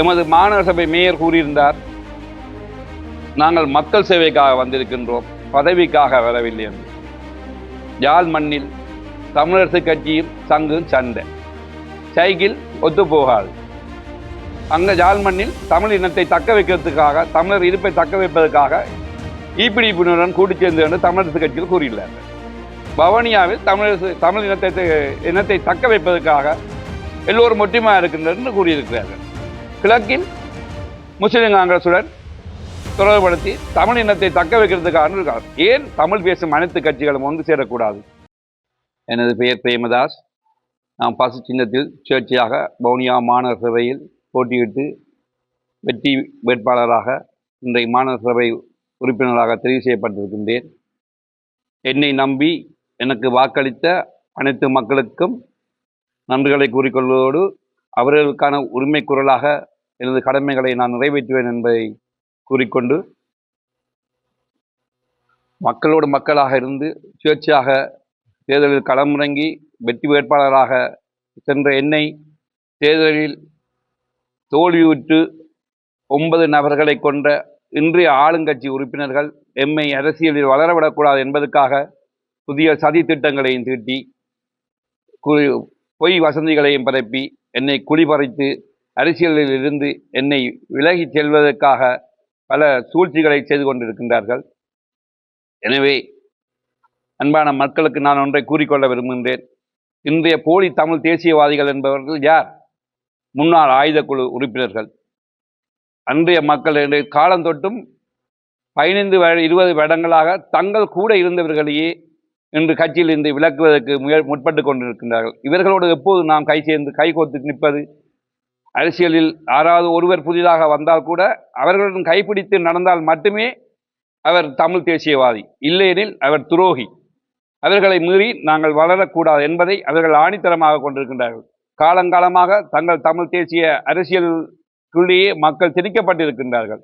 எமது மாநகர சபை மேயர் கூறியிருந்தார் நாங்கள் மக்கள் சேவைக்காக வந்திருக்கின்றோம் பதவிக்காக வரவில்லை என்று. யாழ் மண்ணில் தமிழரசு கட்சியும் சங்கும் சண்டை. சைக்கிள் ஒத்து போகாது. அங்கே யாழ் மண்ணில் தமிழ் இனத்தை தக்க வைக்கிறதுக்காக தமிழர் இருப்பை தக்க வைப்பதற்காக ஈப்பிடிப்பினுடன் கூட்டு சேர்ந்து என்று தமிழரசு கட்சியில் கூறியுள்ளார் பவனியாவில் தமிழரசு தமிழ் இனத்தை இனத்தை தக்க வைப்பதற்காக எல்லோரும் ஒற்றுமையாக இருக்கின்றனர் என்று கூறியிருக்கிறார்கள். கிழக்கில் முஸ்லிம் காங்கிரசுடன் தொடர்புபடுத்தி தமிழ் இனத்தை தக்க வைக்கிறதுக்காக இருக்கார் ஏன் தமிழ் பேசும் அனைத்து கட்சிகளும் ஒன்று சேரக்கூடாது? எனது பெயர் பிரேமதாஸ். நான் பசு சின்னத்தில் சுயேட்சையாக வவுனியா மாநகர சபையில் போட்டியிட்டு வெற்றி வேட்பாளராக இன்றைய மாநகர சபை உறுப்பினராக தெரிவு செய்யப்பட்டிருக்கின்றேன். என்னை நம்பி எனக்கு வாக்களித்த அனைத்து மக்களுக்கும் நன்றிகளை கூறிக்கொள்வதோடு அவர்களுக்கான உரிமை குரலாக எனது கடமைகளை நான் நிறைவேற்றுவேன் என்பதை கூறிக்கொண்டு மக்களோடு மக்களாக இருந்து சுயேட்சையாக தேர்தலில் களமிறங்கி வெற்றி வேட்பாளராக சென்ற என்னை தேர்தலில் தோல்வியுற்று ஒன்பது நபர்களை கொண்ட இன்றைய ஆளுங்கட்சி உறுப்பினர்கள் எம்மை அரசியலில் வளரவிடக்கூடாது என்பதற்காக புதிய சதி திட்டங்களையும் தீட்டி கு- பொய் வசந்திகளையும் பரப்பி என்னை குடிபறித்து அரசியலில் இருந்து என்னை விலகிச் செல்வதற்காக பல சூழ்ச்சிகளை செய்து கொண்டிருக்கின்றார்கள். எனவே அன்பான மக்களுக்கு நான் ஒன்றை கூறிக்கொள்ள விரும்புகின்றேன். இன்றைய போலி தமிழ் தேசியவாதிகள் என்பவர்கள் யார்? முன்னாள் ஆயுதக்குழு உறுப்பினர்கள். அன்றைய மக்கள் என்று காலந்தொட்டும் பதினைந்து இருபது வருடங்களாக தங்கள் கூட இருந்தவர்களையே இன்று கட்சியில் இருந்து விலக்குவதற்கு முயல் முற்பட்டு கொண்டிருக்கின்றார்கள். இவர்களோடு எப்போது நாம் கை சேர்ந்து கைகோத்து நிற்பது? அரசியலில் யாராவது ஒருவர் புதிதாக வந்தால் கூட அவர்களுடன் கைப்பிடித்து நடந்தால் மட்டுமே அவர் தமிழ் தேசியவாதி. இல்லையெனில் அவர் துரோகி. அவர்களை மீறி நாங்கள் வளரக்கூடாது என்பதை அவர்கள் ஆணித்தரமாக கொண்டிருக்கின்றார்கள். காலங்காலமாக தங்கள் தமிழ் தேசிய அரசியலுக்குள்ளேயே மக்கள் திணிக்கப்பட்டிருக்கின்றார்கள்.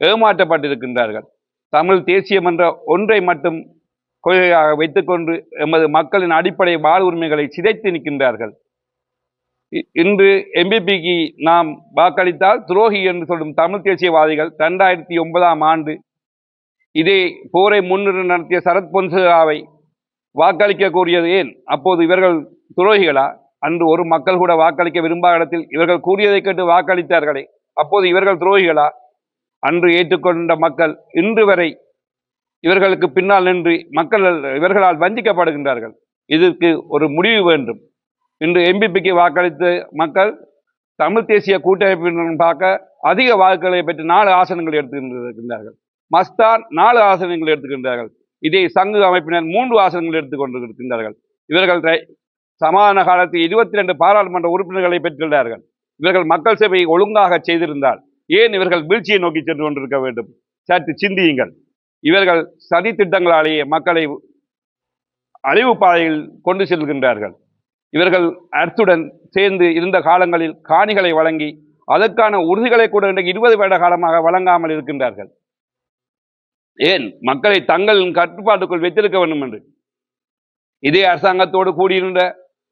ஏமாற்றப்பட்டிருக்கின்றார்கள். தமிழ் தேசியம் என்ற ஒன்றை மட்டும் கொள்கையாக வைத்துக்கொண்டு எமது மக்களின் அடிப்படை வாழ் உரிமைகளை சிதைத்து நிற்கின்றார்கள். இன்று எம்பிபிக்கு நாம் வாக்களித்தால் துரோகி என்று சொல்லும் தமிழ் தேசியவாதிகள் ரெண்டாயிரத்தி ஒன்பதாம் ஆண்டு இதே போரை முன்னிறு நடத்திய சரத் பொன்சேகாவை வாக்களிக்க கூறியது ஏன்? அப்போது இவர்கள் துரோகிகளா? அன்று ஒரு மக்கள் கூட வாக்களிக்க விரும்பாத இடத்தில் இவர்கள் கூறியதை கேட்டு வாக்களித்தார்களே. அப்போது இவர்கள் துரோகிகளா? அன்று ஏற்றுக்கொண்ட மக்கள் இன்று வரை இவர்களுக்கு பின்னால் நின்று மக்கள் இவர்களால் வஞ்சிக்கப்படுகின்றார்கள். இதற்கு ஒரு முடிவு வேண்டும். இன்று எம்பிபிக்கு வாக்களித்த மக்கள் தமிழ் தேசிய கூட்டமைப்பினரும் பார்க்க அதிக வாக்குகளை பெற்று நாலு ஆசனங்கள் எடுத்துக்கின்றிருக்கின்றார்கள் மஸ்தான் நாலு ஆசனங்கள் எடுத்துக்கின்றார்கள் இதே சங்கு அமைப்பினர் மூன்று ஆசனங்கள் எடுத்துக்கொண்டிருக்கின்றார்கள் இவர்கள் சமாதான காலத்தில் இருபத்தி ரெண்டு பாராளுமன்ற உறுப்பினர்களை பெற்றுள்ளார்கள் இவர்கள் மக்கள் சேவையை ஒழுங்காக செய்திருந்தால் ஏன் இவர்கள் வீழ்ச்சியை நோக்கி சென்று கொண்டிருக்க வேண்டும்? சற்று சிந்தியுங்கள். இவர்கள் சதி திட்டங்களாலேயே மக்களை அழிவு பாதையில் கொண்டு செல்கின்றார்கள். இவர்கள் அர்த்துடன் சேர்ந்து இருந்த காலங்களில் காணிகளை வழங்கி அதற்கான உறுதிகளை கூட இன்றைக்கு இருபது வருட காலமாக வழங்காமல் இருக்கின்றார்கள். ஏன்? மக்களை தங்கள் கட்டுப்பாட்டுக்குள் வைத்திருக்க வேண்டும் என்று. இதே அரசாங்கத்தோடு கூடியிருந்த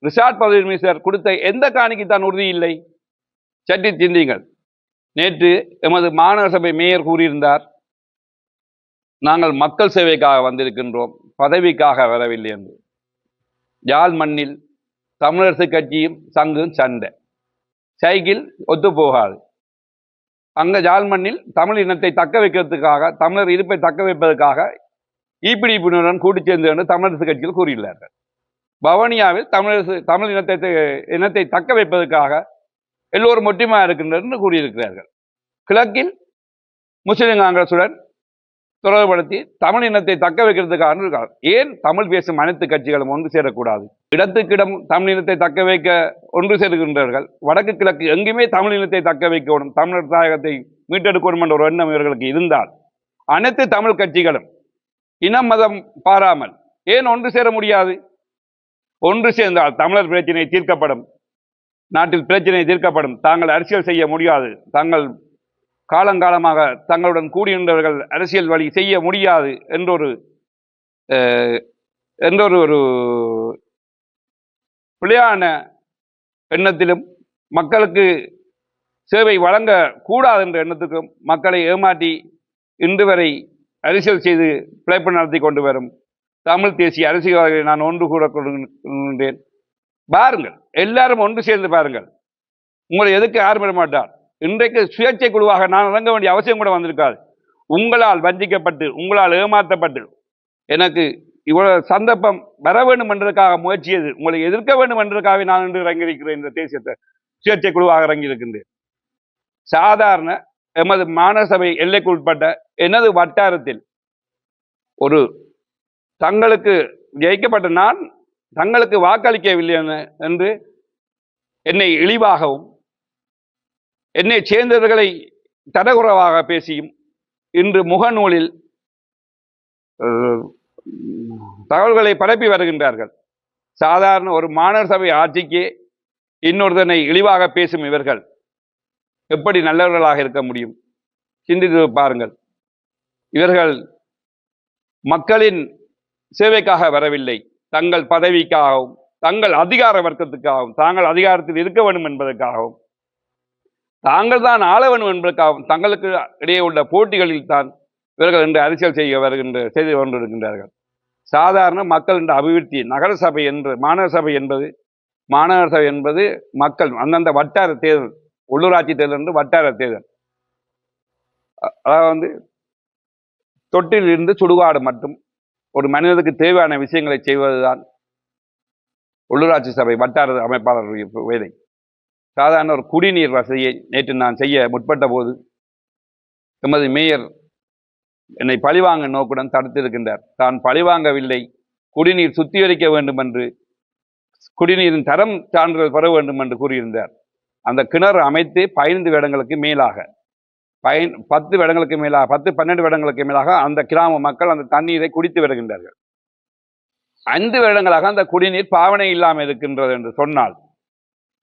ரிசார்ட் பதவி மினிஸ்டர் கொடுத்த எந்த காணிக்கு தான் உறுதி இல்லை? சற்று சிந்தியுங்கள். நேற்று எமது மாநகர சபை மேயர் கூறியிருந்தார் நாங்கள் மக்கள் சேவைக்காக வந்திருக்கின்றோம் பதவிக்காக வரவில்லை என்று. யாழ் மண்ணில் தமிழரசு கட்சியும் சங்கும் சண்டை. சைக்கிள் ஒத்து போகாது அங்கே ஜாழ்மண்ணில் தமிழ் இனத்தை தக்க வைக்கிறதுக்காக தமிழர் இருப்பை தக்க வைப்பதற்காக ஈப்பிடிப்பினுடன் கூட்டு சேர்ந்து என்று தமிழரசு கட்சியில் கூறியுள்ளார்கள். பவனியாவில் தமிழரசு தமிழ் இனத்தை இனத்தை தக்க வைப்பதற்காக எல்லோரும் ஒற்றுமையாக இருக்கின்றனர் என்று கூறியிருக்கிறார்கள். கிழக்கில் முஸ்லிம் காங்கிரசுடன் தொடர்புபடுத்தி தமிழ் இனத்தை தக்க வைக்கிறதுக்காக இருக்கார் ஏன்? தமிழ் பேசும் அனைத்து கட்சிகளும் ஒன்று சேரக்கூடாது. இடத்துக்கிடம் தமிழ் இனத்தை தக்க வைக்க ஒன்று சேருகின்றார்கள் வடக்கு கிழக்கு எங்குமே தமிழ் இனத்தை தக்க வைக்கணும் தமிழர் தாயகத்தை மீட்டெடுக்கணும் என்ற ஒரு எண்ணம் இவர்களுக்கு இருந்தால் அனைத்து தமிழ் கட்சிகளும் இனம் மதம் பாராமல் ஏன் ஒன்று சேர முடியாது? ஒன்று சேர்ந்தால் தமிழர் பிரச்சனை தீர்க்கப்படும் நாட்டில் பிரச்சனை தீர்க்கப்படும் தாங்கள் அரசியல் செய்ய முடியாது தாங்கள் காலங்காலமாக தங்களுடன் கூடியிருந்தவர்கள் அரசியல் வழி செய்ய முடியாது என்றொரு என்றொரு ஒரு பிழையான எண்ணத்திலும் மக்களுக்கு சேவை வழங்க கூடாது என்ற எண்ணத்துக்கும் மக்களை ஏமாற்றி இன்று வரை அரசியல் செய்து பிழைப்பு நடத்தி கொண்டு வரும் தமிழ் தேசிய அரசியல்வாதிகளை நான் ஒன்று கூட கொண்டேன் பாருங்கள் எல்லாரும் ஒன்று சேர்ந்து பாருங்கள். உங்களை எதுக்கு ஆர்மிட மாட்டார். இன்றைக்கு சுயேட்சை குழுவாக நான் இறங்க வேண்டிய அவசியம் கூட வந்திருக்காது. உங்களால் வஞ்சிக்கப்பட்டு உங்களால் ஏமாற்றப்பட்டு எனக்கு இவ்வளவு சந்தர்ப்பம் வர வேண்டும் என்றதுக்காக முயற்சியது உங்களை எதிர்க்க வேண்டும் என்றதுக்காக நான் இன்று இறங்கியிருக்கிறேன் இந்த தேசியத்தை சுயேட்சை குழுவாக இறங்கியிருக்கின்றேன். சாதாரண எமது மாநசபை எல்லைக்கு உட்பட்ட எனது வட்டாரத்தில் ஒரு தங்களுக்கு ஜெயிக்கப்பட்ட நான் தங்களுக்கு வாக்களிக்கவில்லை என்று என்னை இழிவாகவும் என்னை சேர்ந்தவர்களை தடகுறவாக பேசியும் இன்று முகநூலில் தகவல்களை பரப்பி வருகின்றார்கள். சாதாரண ஒரு மாணவர் சபை ஆட்சிக்கு இன்னொருத்தனை இழிவாக பேசும் இவர்கள் எப்படி நல்லவர்களாக இருக்க முடியும்? சிந்தித்து பாருங்கள். இவர்கள் மக்களின் சேவைக்காக வரவில்லை. தங்கள் பதவிக்காகவும் தங்கள் அதிகார வர்க்கத்துக்காகவும் தாங்கள் அதிகாரத்தில் இருக்க வேண்டும் என்பதற்காகவும். தாங்கள் தான் ஆளவன் என்பதற்காக தங்களுக்கு இடையே உள்ள போட்டிகளில் தான் இவர்கள் என்று அரசியல் செய்ய வருகின்ற செய்து கொண்டிருக்கின்றார்கள். சாதாரண மக்கள் என்ற அபிவிருத்தி நகர சபை என்று மாநகர சபை என்பது மாநகர சபை என்பது மக்கள் அந்தந்த வட்டார தேர்தல் உள்ளூராட்சி தேர்தல் என்று வட்டார தேர்தல். அதாவது வந்து தொட்டில் இருந்து சுடுகாடு மட்டும் ஒரு மனிதனுக்கு தேவையான விஷயங்களை செய்வதுதான் உள்ளூராட்சி சபை வட்டார அமைப்பாளருடைய வேலை. சாதாரண ஒரு குடிநீர் வசதியை நேற்று நான் செய்ய முற்பட்ட போது எமது மேயர் என்னை பழிவாங்க நோக்குடன் தடுத்திருக்கின்றார். தான் பழிவாங்கவில்லை. குடிநீர் சுத்திகரிக்க வேண்டும் என்று குடிநீரின் தரம் சான்றிதழ் பெற வேண்டும் என்று கூறியிருந்தார். அந்த கிணறு அமைத்து பதினைந்து இடங்களுக்கு மேலாக பயன் பத்து இடங்களுக்கு மேலாக பத்து பன்னெண்டு வருடங்களுக்கு மேலாக அந்த கிராம மக்கள் அந்த தண்ணீரை குடித்து வருகின்றார்கள் ஐந்து வருடங்களாக அந்த குடிநீர் பாவனை இல்லாமல் இருக்கின்றது என்று சொன்னால்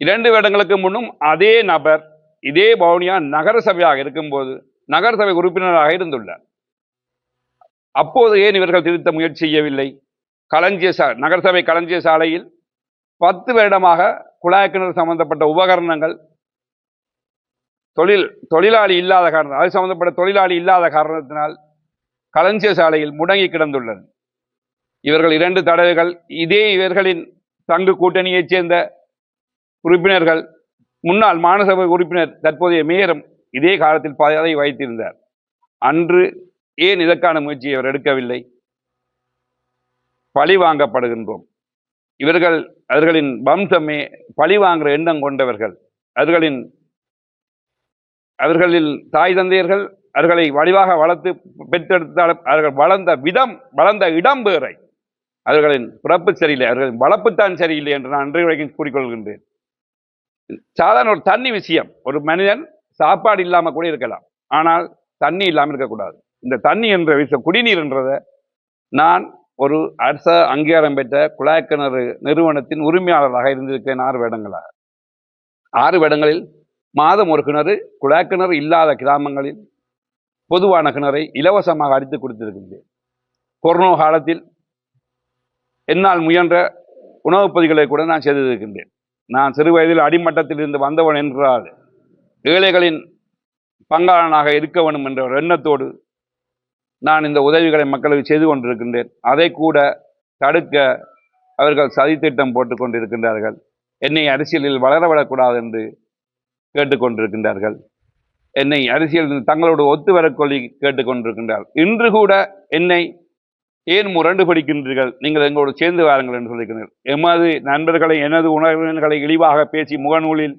இரண்டு வருடங்களுக்கு முன்னும் அதே நபர் இதே பவுனியா நகரசபையாக இருக்கும்போது நகரசபை உறுப்பினராக இருந்துள்ளார். அப்போது ஏன் இவர்கள் திருத்த முயற்சி செய்யவில்லை? களஞ்சிய சா நகரசபை களஞ்சிய சாலையில் பத்து வருடமாக குழாய் கிணறு சம்பந்தப்பட்ட உபகரணங்கள் தொழில் தொழிலாளி இல்லாத காரணம் அது சம்பந்தப்பட்ட தொழிலாளி இல்லாத காரணத்தினால் களஞ்சிய சாலையில் முடங்கி கிடந்துள்ளது இவர்கள் இரண்டு தடவைகள் இதே இவர்களின் தங்கு கூட்டணியைச் சேர்ந்த உறுப்பினர்கள் முன்னாள் மாநசபை உறுப்பினர் தற்போதைய மேயரும் இதே காலத்தில் பதவி வைத்திருந்தார் அன்று ஏன் இதற்கான முயற்சியை அவர் எடுக்கவில்லை? பழி வாங்கப்படுகின்றோம். இவர்கள் அவர்களின் வம்சமே பழி வாங்குற எண்ணம் கொண்டவர்கள். அவர்களின் அவர்களில் தாய் தந்தையர்கள் அவர்களை வடிவாக வளர்த்து பெற்றெடுத்தால் அவர்கள் வளர்ந்த விதம் வளர்ந்த இடம் வேறை. அவர்களின் பிறப்பு சரியில்லை அவர்களின் வளர்ப்புத்தான் சரியில்லை என்று நான் அன்றைய வரைக்கும் கூறிக்கொள்கின்றேன். சாதாரண ஒரு தண்ணி விஷயம். ஒரு மனிதன் சாப்பாடு இல்லாமல் கூட இருக்கலாம். ஆனால் தண்ணி இல்லாமல் இருக்கக்கூடாது. இந்த தண்ணி என்ற விஷயம் குடிநீர் என்றதை நான் ஒரு அரச அங்கீகாரம் பெற்ற குழாய் கிணறு நிறுவனத்தின் உரிமையாளராக இருந்திருக்கேன் ஆறு வேடங்களாக. ஆறு வேடங்களில் மாதம் ஒரு கிணறு குழாய் கிணறு இல்லாத கிராமங்களில் பொதுவான கிணறை இலவசமாக அடித்து கொடுத்திருக்கின்றேன். கொரோனா காலத்தில் என்னால் முயன்ற உணவுப் பதிகளை கூட நான் செய்திருக்கின்றேன். நான் சிறு வயதில் அடிமட்டத்தில் இருந்து வந்தவன் என்றால் ஏழைகளின் பங்காளனாக இருக்க வேண்டும் என்ற ஒரு எண்ணத்தோடு நான் இந்த உதவிகளை மக்களுக்கு செய்து கொண்டிருக்கின்றேன். அதை கூட தடுக்க அவர்கள் சதித்திட்டம் போட்டு கொண்டிருக்கின்றார்கள். என்னை அரசியலில் வளரவிடக்கூடாது என்று கேட்டுக்கொண்டிருக்கின்றார்கள் என்னை அரசியலில் தங்களோடு ஒத்து வரக்கொள்ளி கேட்டுக்கொண்டிருக்கின்றார் இன்று கூட என்னை ஏன் முரண்டு படிக்கின்றீர்கள்? நீங்கள் எங்களோடு சேர்ந்து வாருங்கள் என்று சொல்லியிருக்கிறீர்கள். எமது நண்பர்களை எனது உணர்வினர்களை இழிவாக பேசி முகநூலில்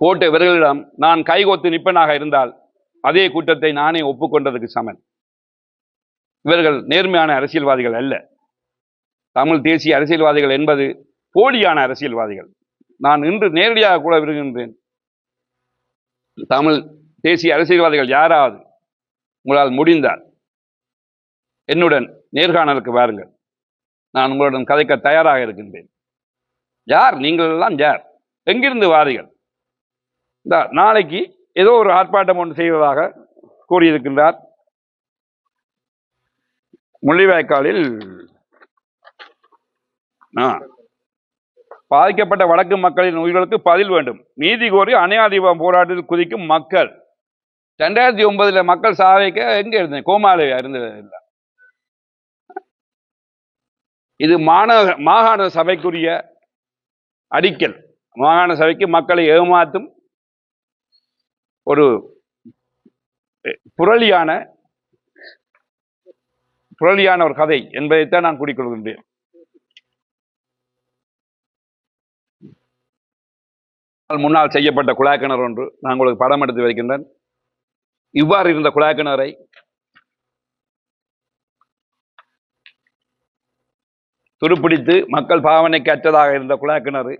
போட்ட இவர்களிடம் நான் கைகோத்து நிப்பனாக இருந்தால் அதே கூட்டத்தை நானே ஒப்புக்கொண்டதுக்கு சமன். இவர்கள் நேர்மையான அரசியல்வாதிகள் அல்ல. தமிழ் தேசிய அரசியல்வாதிகள் என்பது போலியான அரசியல்வாதிகள். நான் இன்று நேரடியாக கூட விரும்புகின்றேன். தமிழ் தேசிய அரசியல்வாதிகள் யாராவது உங்களால் முடிந்தால் என்னுடன் நேர்காணலுக்கு வாருங்கள். நான் உங்களுடன் கதைக்க தயாராக இருக்கின்றேன். யார்? நீங்கள் எல்லாம் யார்? எங்கிருந்து வாருங்கள்? இந்த நாளைக்கு ஏதோ ஒரு ஆர்ப்பாட்டம் ஒன்று செய்வதாக கூறியிருக்கின்றார். முள்ளிவாய்க்காலில் ஆ பாதிக்கப்பட்ட வடக்கு மக்களின் உயிர்களுக்கு பதில் வேண்டும். நீதி கோரி அணையாதிப போராட்டத்தில் குதிக்கும் மக்கள். ரெண்டாயிரத்தி ஒன்பதுல மக்கள் சாவைக்க எங்க இருந்தேன் கோமால இருந்தது இல்லை? இது மாநக மாகாண சபைக்குரிய அடிக்கல். மாகாண சபைக்கு மக்களை ஏமாற்றும் ஒரு புரளியான புரளியான ஒரு கதை என்பதைத்தான் நான் கூறிக்கொள்கின்றேன் முன்னால் செய்யப்பட்ட குழாய்கிணறு ஒன்று. நான் உங்களுக்கு படம் எடுத்து வைக்கின்றேன். இவ்வாறு இருந்த குழாய் துருப்பிடித்து மக்கள் பாவனைக்கு அற்றதாக இருந்த குழாய் கிணறு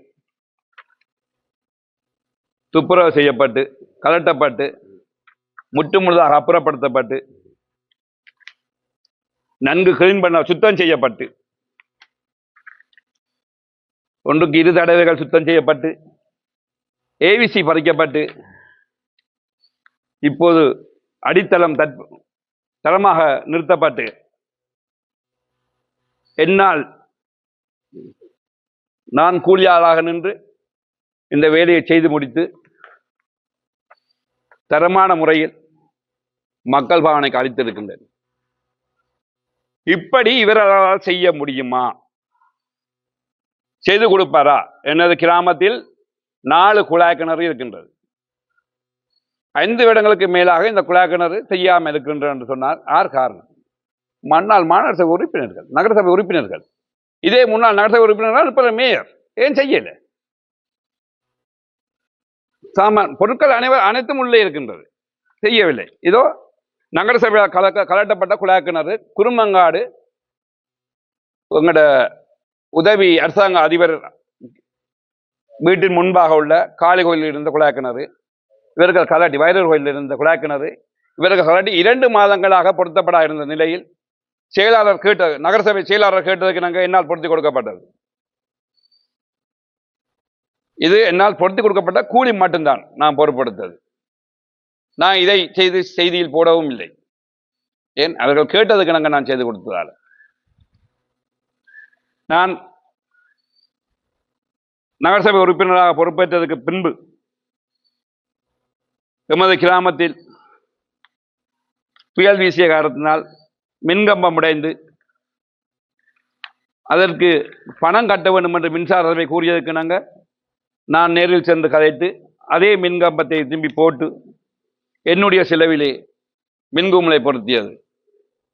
துப்புரவு செய்யப்பட்டு கலட்டப்பட்டு முற்றுமுழுதாக அப்புறப்படுத்தப்பட்டு நன்கு கிளீன் பண்ண சுத்தம் செய்யப்பட்டு ஒன்றுக்கு இரு தடவைகள் சுத்தம் செய்யப்பட்டு ஏவிசி பறிக்கப்பட்டு இப்போது அடித்தளம் தட் தரமாக நிறுத்தப்பட்டு என்னால் நான் கூலியாளாக நின்று இந்த வேலையை செய்து முடித்து தரமான முறையில் மக்கள் பாவனைக்கு அளித்திருக்கின்றேன். இப்படி இவர்களால் செய்ய முடியுமா? செய்து கொடுப்பாரா? எனது கிராமத்தில் நாலு குழாய் கிணறு இருக்கின்றது. ஐந்து வருடங்களுக்கு மேலாக இந்த குழாய் கிணறு செய்யாமல் இருக்கின்றது என்று சொன்னார் ஆர் காரணம்? மன்னால் மாநகர சபை உறுப்பினர்கள் நகரசபை உறுப்பினர்கள். இதே முன்னாள் நகரசபை உறுப்பினர் இப்ப மேயர் ஏன் செய்யல? சாமான் பொருட்கள் அனைவர் அனைத்தும் உள்ளே இருக்கின்றது. செய்யவில்லை. இதோ நகரசபையால் கலக்க கலட்டப்பட்ட குழாய் கிணறு குருமங்காடு உங்களோட உதவி அரசாங்க அதிபர் வீட்டின் முன்பாக உள்ள காளி கோயிலில் இருந்த குழாய் கிணறு இவர்கள் கலாட்டி வைரர் கோயிலில் இருந்த குழாய் கிணறு இவர்கள் கலாட்டி இரண்டு மாதங்களாக பொருத்தப்பட இருந்த நிலையில் செயலாளர் கேட்டது நகரசபை செயலாளர் கேட்டதுக்கு நாங்கள் என்னால் பொருத்தி கொடுக்கப்பட்டது. இது என்னால் பொருத்தி கொடுக்கப்பட்ட கூலி மட்டும்தான் நான் பொருட்படுத்தது. நான் இதை செய்து செய்தியில் போடவும் இல்லை. ஏன்? அவர்கள் கேட்டதுக்கு நாங்கள் நான் செய்து கொடுத்ததால். நான் நகரசபை உறுப்பினராக பொறுப்பேற்றதுக்கு பின்பு எமது கிராமத்தில் புயல் வீசிய காரணத்தினால் மின்கம்பம் உடைந்து அதற்கு பணம் கட்ட வேண்டும் என்று மின்சார சபை கூறியதற்கு நாங்கள் நான் நேரில் சென்று கதைத்து அதே மின்கம்பத்தை திரும்பி போட்டு என்னுடைய செலவிலே மின்குமலை பொருத்தியது.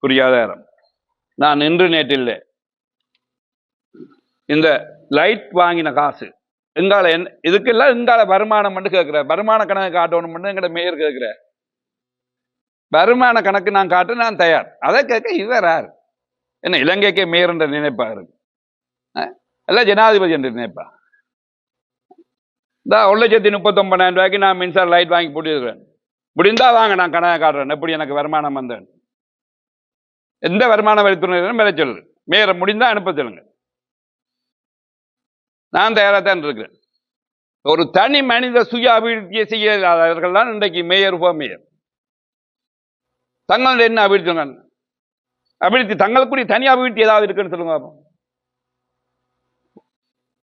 புரியாதாரம் நான் இன்று நேற்றில்லை. இந்த லைட் வாங்கின காசு எங்கால என் இதுக்கெல்லாம் எங்கால வருமானம் மட்டும் கேட்குற வருமான கணக்கு காட்டணும் மட்டும் எங்கள்கிட்ட மேயர் கேட்குற வருமான கணக்கு நான் காட்ட நான் தயார். அதை கேட்க இவர் யார்? என்ன இலங்கைக்கே மேயர் என்ற நினைப்பா இருக்கு அல்ல ஜனாதிபதி என்று நினைப்பா இந்த ஒரு லட்சத்தி முப்பத்தொன்பதாயிரம் ரூபாய்க்கு நான் மின்சார லைட் வாங்கி போட்டுருக்கிறேன் முடிந்தா வாங்க நான் கணக்கு காட்டுறேன். எப்படி எனக்கு வருமானம் வந்தேன் எந்த வருமான வரித்துறையினரும் விலை சொல்லுது மேயரை முடிந்தா அனுப்ப சொல்லுங்க. நான் தயாராக தான் இருக்கிறேன். ஒரு தனி மனித சுய அபிவிருத்தியை செய்யாதவர்கள் தான் இன்றைக்கு மேயர் உப மேயர் தங்களுடைய என்ன அபிவிருத்தி சொன்னாங்க? அபிவிருத்தி தங்களுக்குரிய தனி அபிவிருத்தி ஏதாவது இருக்குன்னு சொல்லுங்க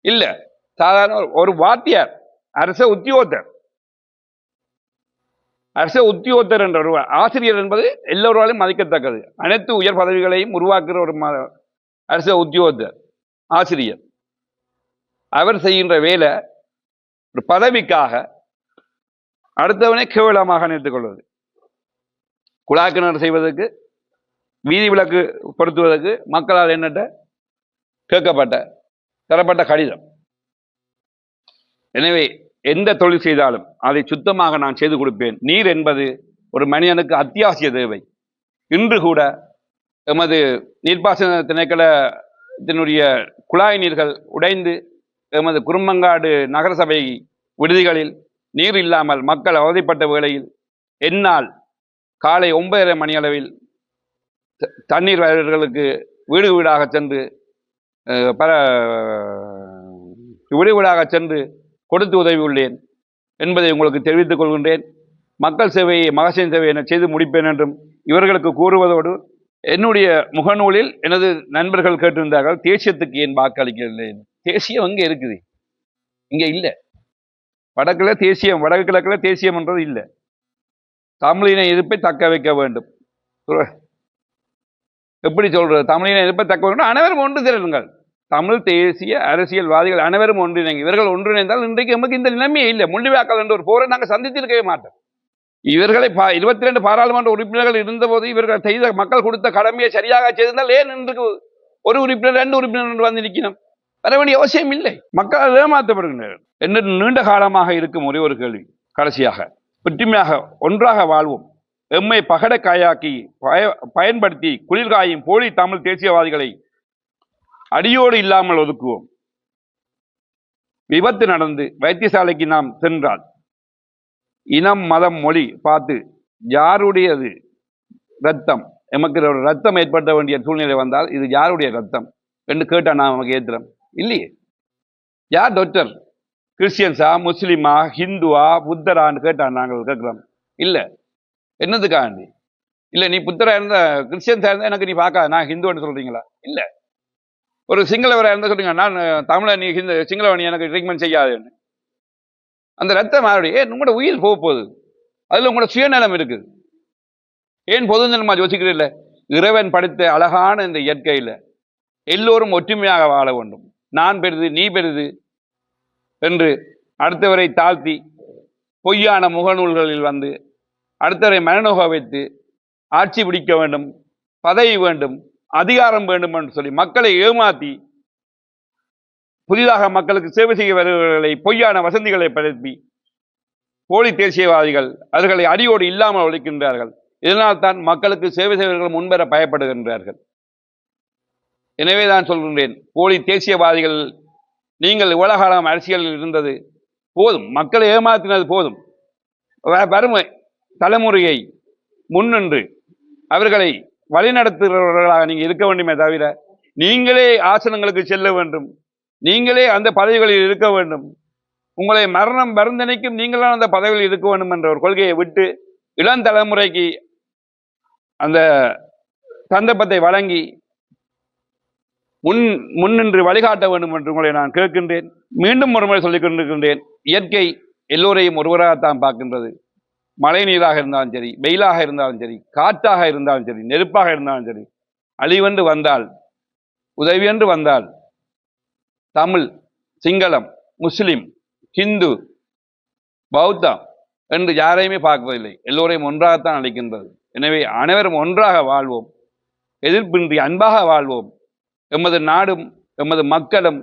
இல்ல சாதாரண ஒரு- வாத்தியார் அரச உத்தியோகத்தர். அரச உத்தியோகத்தர் என்ற ஒரு ஆசிரியர் என்பது எல்லோராலும் மதிக்கத்தக்கது. அனைத்து உயர் பதவிகளையும் உருவாக்குற ஒரு அரச உத்தியோகத்தர் ஆசிரியர். அவர் செய்கின்ற வேலை ஒரு பதவிக்காக அடுத்தவனை கேவலமாக நினைத்துக் கொள்வது. குழாக்கிணறு செய்வதற்கு வீதி விளக்கு பொருத்துவதற்கு மக்களால் என்னட்ட கேட்கப்பட்ட தரப்பட்ட கடிதம். எனவே எந்த தொழில் செய்தாலும் அதை சுத்தமாக நான் செய்து கொடுப்பேன். நீர் என்பது ஒரு மனிதனுக்கு அத்தியாவசிய தேவை. இன்று கூட எமது நீர்ப்பாசன திணைக்களத்தினுடைய குழாய் நீர்கள் உடைந்து எமது குருமங்காடு நகரசபை விடுதிகளில் நீர் இல்லாமல் மக்கள் அவதிப்பட்ட வேளையில் என்னால் காலை ஒன்பதரை மணி அளவில் த- தண்ணீர் வயல்களுக்கு வீடு வீடாக சென்று பல வீடு வீடாக சென்று கொடுத்து உதவி உள்ளேன் என்பதை உங்களுக்கு தெரிவித்துக் கொள்கின்றேன். மக்கள் சேவையை மகசின் சேவை என செய்து முடிப்பேன் என்றும் இவர்களுக்கு கூறுவதோடு என்னுடைய முகநூலில் எனது நண்பர்கள் கேட்டிருந்தார்கள் தேசியத்துக்கு ஏன் வாக்களிக்கவில்லை தேசியம் அங்கே இருக்குது? இங்கே இல்லை. வடக்கில் தேசியம் வடக்கு தேசியம் தேசியம்ன்றது இல்லை. தமிழின எதிர்ப்பை தக்க வைக்க வேண்டும். எப்படி சொல்றது? தமிழின எதிர்ப்பை தக்க வேண்டும். அனைவரும் ஒன்று திரளுங்கள். தமிழ் தேசிய அரசியல்வாதிகள் அனைவரும் ஒன்றிணைங்க. இவர்கள் ஒன்றிணைந்தால் இன்றைக்கு நமக்கு இந்த நிலைமையே இல்லை. முள்ளிவாக்கல் என்ற ஒரு போரை நாங்கள் சந்தித்திருக்கவே மாட்டோம். இவர்களை பா இருபத்தி ரெண்டு பாராளுமன்ற உறுப்பினர்கள் இருந்தபோது இவர்கள் செய்த மக்கள் கொடுத்த கடமையை சரியாக செய்திருந்தால் ஏன் இன்றைக்கு ஒரு உறுப்பினர் ரெண்டு உறுப்பினர் வந்து நிற்கணும் வர வேண்டிய அவசியம் இல்லை. மக்கள் ஏமாற்றப்படுகின்றனர். என்று நீண்ட காலமாக இருக்கும் ஒரே ஒரு கேள்வி. கடைசியாக. ஒற்றுமையாக ஒன்றாக வாழ்வோம். எம்மை பகட காயாக்கி பய பயன்படுத்தி குளிர்காயும் போலி தமிழ் தேசியவாதிகளை அடியோடு இல்லாமல் ஒதுக்குவோம். விபத்து நடந்து வைத்தியசாலைக்கு நாம் சென்றால் இனம் மதம் மொழி பார்த்து யாருடையது ரத்தம்? எமக்கு ஒரு ரத்தம் ஏற்பட வேண்டிய சூழ்நிலை வந்தால் இது யாருடைய ரத்தம்? என்று கேட்டால் நான் நமக்கு ஏத்துறோம் இல்லையே? யார் டாக்டர் கிறிஸ்டியன்ஸா முஸ்லீமா ஹிந்துவா புத்தரான்னு கேட்டான் நாங்கள் கேட்குறோம். இல்லை. என்னதுக்காண்டி? இல்லை நீ புத்தராக இருந்த கிறிஸ்டியன்ஸாக இருந்தால் எனக்கு நீ பார்க்காத நான் ஹிந்துன்னு சொல்கிறீங்களா இல்லை. ஒரு சிங்களவராக இருந்தால் சொல்கிறீங்க நான் தமிழை நீ ஹிந்து சிங்களவன் நீ எனக்கு ட்ரீட்மெண்ட் செய்யாதுன்னு. அந்த ரத்தம் மாறி ஏன் உங்களோட உயிர் போக போகுது. அதில் உங்களோட சுயநலம் இருக்குது. ஏன் பொது நலமா யோசிக்கிறீல்ல இறைவன் படித்த அழகான இந்த இயற்கையில் எல்லோரும் ஒற்றுமையாக வாழ வேண்டும். நான் பெறுது நீ பெறுது என்று அடுத்தவரை தாழ்த்தி பொய்யான முகநூல்களில் வந்து அடுத்தவரை மனநோக வைத்து ஆட்சி பிடிக்க வேண்டும் பதவி வேண்டும் அதிகாரம் வேண்டும் என்று சொல்லி மக்களை ஏமாத்தி புதிதாக மக்களுக்கு சேவை செய்ய வருபவர்களை பொய்யான வசந்திகளை பரப்பி போலி தேசியவாதிகள் அவர்களை அடியோடு இல்லாமல் ஒழிக்கின்றார்கள். இதனால் தான் மக்களுக்கு சேவை செய்வர்கள் முன்வர பயப்படுகின்றார்கள். எனவே தான் சொல்கின்றேன் போலி தேசியவாதிகள் நீங்கள் இவ்வளவு காலம் அரசியலில் இருந்தது போதும். மக்களை ஏமாற்றினது போதும். வ- தலைமுறையை முன்னின்று அவர்களை வழிநடத்துகிறவர்களாக நீங்கள் இருக்க வேண்டுமே தவிர நீங்களே ஆசனங்களுக்கு செல்ல வேண்டும். நீங்களே அந்த பதவிகளில் இருக்க வேண்டும். உங்களை மரணம் மருந்தனைக்கும் நீங்களும் அந்த பதவியில் இருக்க வேண்டும் என்ற ஒரு கொள்கையை விட்டு இளம் தலைமுறைக்கு அந்த சந்தர்ப்பத்தை வழங்கி முன் முன்னின்று வழிகாட்ட வேண்டும் என்று உங்களை நான் கேட்கின்றேன். மீண்டும் ஒருமுறை சொல்லிக் கொண்டிருக்கின்றேன். இயற்கை எல்லோரையும் ஒருவராகத்தான் பார்க்கின்றது. மழை நீராக இருந்தாலும் சரி வெயிலாக இருந்தாலும் சரி காற்றாக இருந்தாலும் சரி நெருப்பாக இருந்தாலும் சரி அழிவென்று வந்தால் உதவியென்று வந்தால் தமிழ் சிங்களம் முஸ்லிம் ஹிந்து பௌத்தம் என்று யாரையுமே பார்க்கவில்லை. எல்லோரையும் ஒன்றாகத்தான் அழைக்கின்றது. எனவே அனைவரும் ஒன்றாக வாழ்வோம். எதிர்ப்பின்றி அன்பாக வாழ்வோம். எமது நாடும் எமது மக்களும்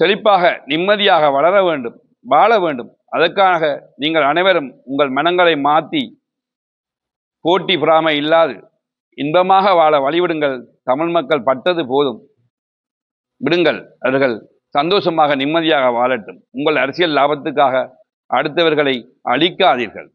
செழிப்பாக நிம்மதியாக வளர வேண்டும் வாழ வேண்டும். அதற்காக நீங்கள் அனைவரும் உங்கள் மனங்களை மாற்றி போட்டி பொறாமை இல்லாது இன்பமாக வாழ வழிவிடுங்கள். தமிழ் மக்கள் பட்டது போதும். விடுங்கள் அவர்கள் சந்தோஷமாக நிம்மதியாக வாழட்டும். உங்கள் அரசியல் லாபத்துக்காக அடுத்தவர்களை அழிக்காதீர்கள்.